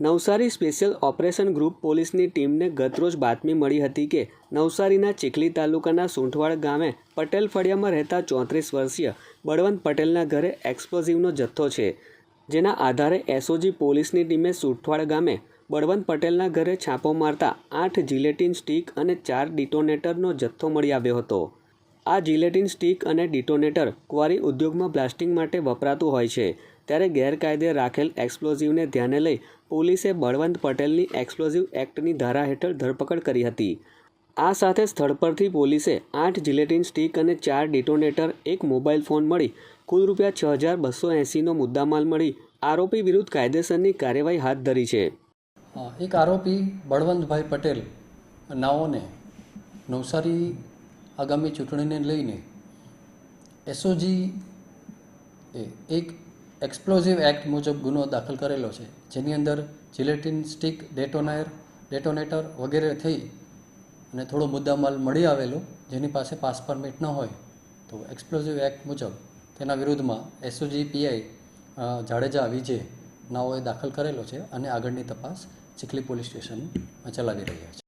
Navsari special operation group પોલીસની ટીમને ગતરોજ બાતમી મળી હતી કે નવસારીના ચીખલી તાલુકાના સૂંઠવાડ ગામે પટેલ ફળિયામાં રહેતા ચોત્રીસ વર્ષીય બળવંત પટેલના ઘરે એક્સપ્લોઝિવનો જથ્થો છે. જેના આધારે એસઓજી પોલીસની ટીમે સૂંઠવાડ ગામે બળવંત પટેલના ઘરે છાપો મારતા આઠ જિલેટિન સ્ટીક અને ચાર ડિટોનેટરનો જથ્થો મળી આવ્યો હતો. આ જિલેટિન સ્ટીક અને ડિટોનેટર ક્વારી ઉદ્યોગમાં બ્લાસ્ટિંગ માટે વપરાતું હોય છે. ત્યારે ગેરકાયદે રાખેલ એક્સપ્લોઝિવને ધ્યાને લઈ પોલીસે બળવંત પટેલની એક્સપ્લોઝિવ એક્ટની ધારા હેઠળ ધરપકડ કરી હતી. આ સાથે સ્થળ પરથી પોલીસે આઠ જિલેટિન સ્ટીક અને ચાર ડિટોનેટર, એક મોબાઈલ ફોન મળી, કુલ રૂપિયા છ હજાર બસો એંસીનો મુદ્દામાલ મળી, આરોપી વિરુદ્ધ કાયદેસરની કાર્યવાહી હાથ ધરી છે. એક આરોપી બળવંતભાઈ પટેલ, નાઓને નવસારી આગામી ચૂંટણીને લઈને એસઓજી એ એક એક્સપ્લોઝિવ એક્ટ મુજબ ગુનો દાખલ કરેલો છે. જેની અંદર જિલેટિન સ્ટિક ડેટોનાયર ડેટોનેટર વગેરે થઈ અને થોડો મુદ્દામાલ મળી આવેલો, જેની પાસે પાસ પરમિટ ન હોય. તો એક્સપ્લોઝિવ એક્ટ મુજબ તેના વિરુદ્ધમાં એસઓજી પીઆઈ જાડેજા વિજે નાઓએ દાખલ કરેલો છે અને આગળની તપાસ ચીખલી પોલીસ સ્ટેશન ચલાવી રહ્યા છે.